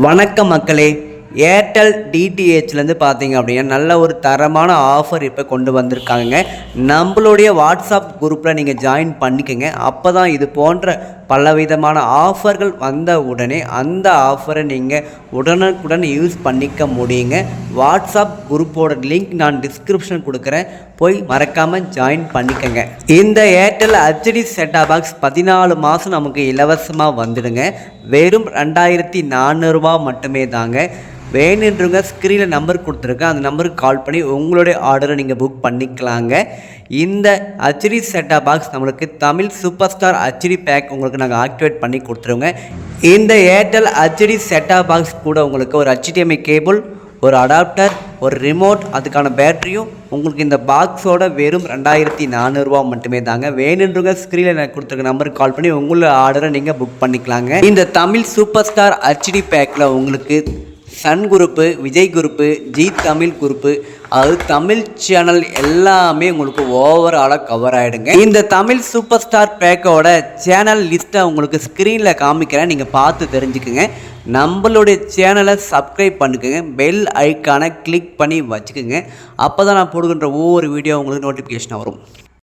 வணக்கம் மக்களே ஏர்டெல் டிடிஹெச்லேருந்து பார்த்தீங்க அப்படின்னா நல்ல ஒரு தரமான ஆஃபர் இப்போ கொண்டு வந்திருக்காங்க நம்மளுடைய வாட்ஸ்அப் குரூப்பில் நீங்கள் ஜாயின் பண்ணிக்கோங்க. அப்போ தான் இது போன்ற பலவிதமான ஆஃபர்கள் வந்த உடனே அந்த ஆஃபரை நீங்கள் உடனுக்குடன் யூஸ் பண்ணிக்க முடியுங்க. வாட்ஸ்அப் குரூப்போட லிங்க் நான் டிஸ்கிரிப்ஷன் கொடுக்குறேன். போய் மறக்காமல் ஜாயின் பண்ணிக்கோங்க. இந்த ஏர்டெல் ஹெச்டி செட்டா பாக்ஸ் பதினாலு மாதம் நமக்கு இலவசமாக வந்துடுங்க. வெறும் ரெண்டாயிரத்தி நானூறுரூவா மட்டுமே தாங்க. வேணுன்றவங்க ஸ்க்ரீனில் நம்பர் கொடுத்துருக்கேன். அந்த நம்பருக்கு கால் பண்ணி உங்களுடைய ஆர்டரை நீங்கள் புக் பண்ணிக்கலாங்க. இந்த ஹச்டி செட்டா பாக்ஸ் நம்மளுக்கு Tamil super star HD pack உங்களுக்கு நாங்கள் ஆக்டிவேட் பண்ணி கொடுத்துருவோங்க. இந்த ஏர்டெல் ஹச்டி செட்டா பாக்ஸ் கூட உங்களுக்கு ஒரு ஹெச்டிஎம்ஐ கேபிள் ஒரு அடாப்டர் ஒரு ரிமோட் அதுக்கான பேட்டரியும் உங்களுக்கு இந்த பாக்ஸோட வெறும் ரெண்டாயிரத்தி நானூறுரூவா மட்டுமே தாங்க வேணுன்றவங்க ஸ்க்ரீனில் எனக்கு கொடுத்துருக்க நம்பருக்கு கால் பண்ணி உங்களோட ஆர்டரை நீங்கள் புக் பண்ணிக்கலாங்க. இந்த தமிழ் சூப்பர் ஸ்டார் ஹச்டி பேக்கில் உங்களுக்கு Sun group Vijay group Zee Tamil group அது தமிழ் சேனல் எல்லாமே உங்களுக்கு ஓவராலாக கவர் ஆகிடுங்க இந்த தமிழ் சூப்பர் ஸ்டார் பேக்கோட சேனல் லிஸ்ட்டை உங்களுக்கு ஸ்க்ரீனில் காமிக்கிறேன். நீங்கள் பார்த்து தெரிஞ்சுக்குங்க. நம்மளுடைய சேனலை சப்ஸ்கிரைப் பண்ணிக்கோங்க. பெல் ஐக்கானை கிளிக் பண்ணி வச்சுக்கோங்க. அப்போ தான் நான் போடுகின்ற ஒவ்வொரு வீடியோ உங்களுக்கு நோட்டிஃபிகேஷன் வரும்.